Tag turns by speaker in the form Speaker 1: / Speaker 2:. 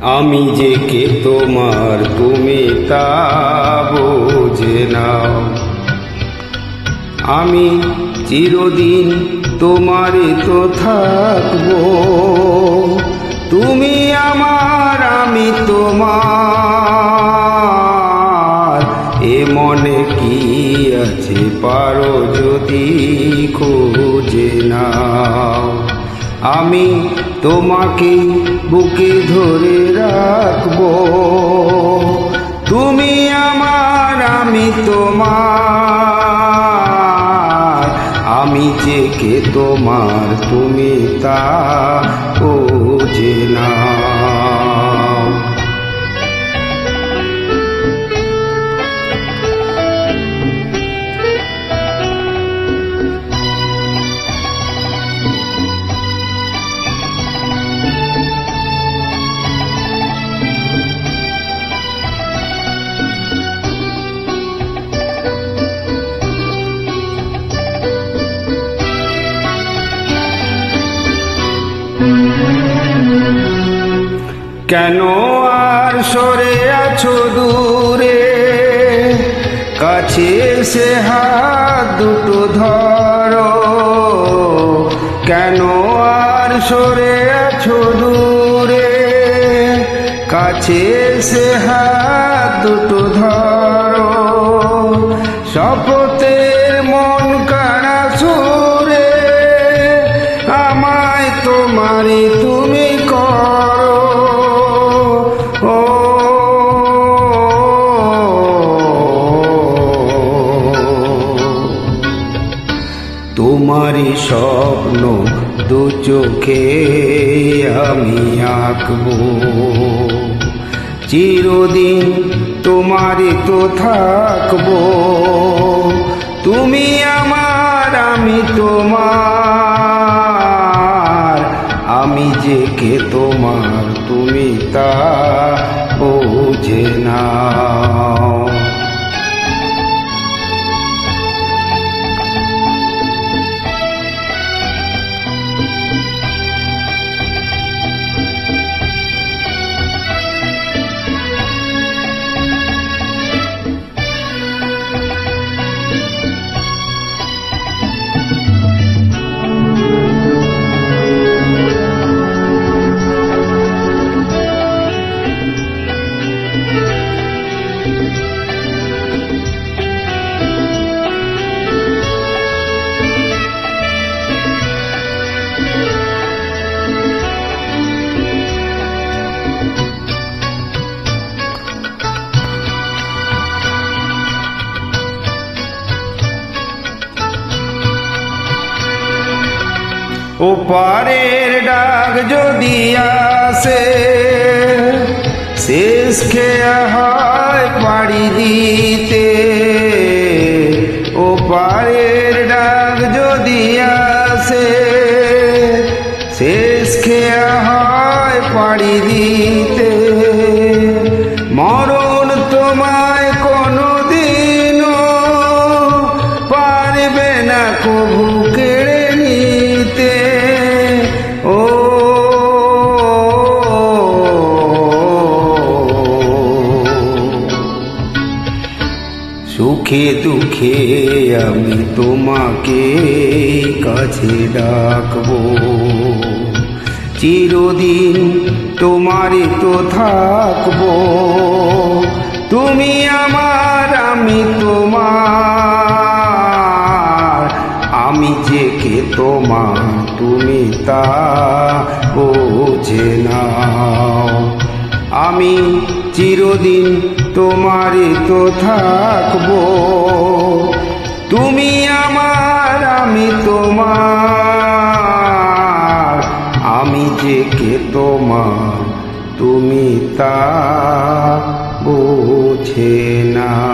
Speaker 1: আমি যে কে তোমার তুমি তা বোঝে নাও। আমি চিরদিন তোমারই তো থাকব। তুমি আমার, আমি তোমার। এ মনে কি আছে পারো যদি খোঁজে নাও। আমি তোমাকে বুকে ধরে রাখব। তুমি আমার, আমি তোমার। আমি যে কে তোমার, তুমি তা বোঝে না। কেন আর সরে আছো দূরে? কাছে সে হাত দুটো ধরো। কেন আর সরে আছো দূরে? কাছে সে হাত দুটো ধরো। শপথের মন কানা সুরে, আমায় তোমারই তোমারই স্বপ্ন দু চোখে আমি আঁকবো। চিরদিন তোমারই তো থাকব। তুমি আমার, আমি তোমার। আমি যে কে তোমার, তুমি তা বোঝে না ও পারের ডাক যদি আসে শেষ খেয়া হয় পাড়ি দিতে। সুখে দুঃখে আমি তোমাকে কাছে ডাকবো। চিরদিন তোমারই তো থাকব। তুমি আমার, আমি তোমার। আমি যে কে তোমার তুমি তা বোঝে নাও। আমি চিরদিন তোমারই তো থাকব। তুমি আমার, আমি তোমার। আমি যে কে তোমার, তুমি তা বোঝে না।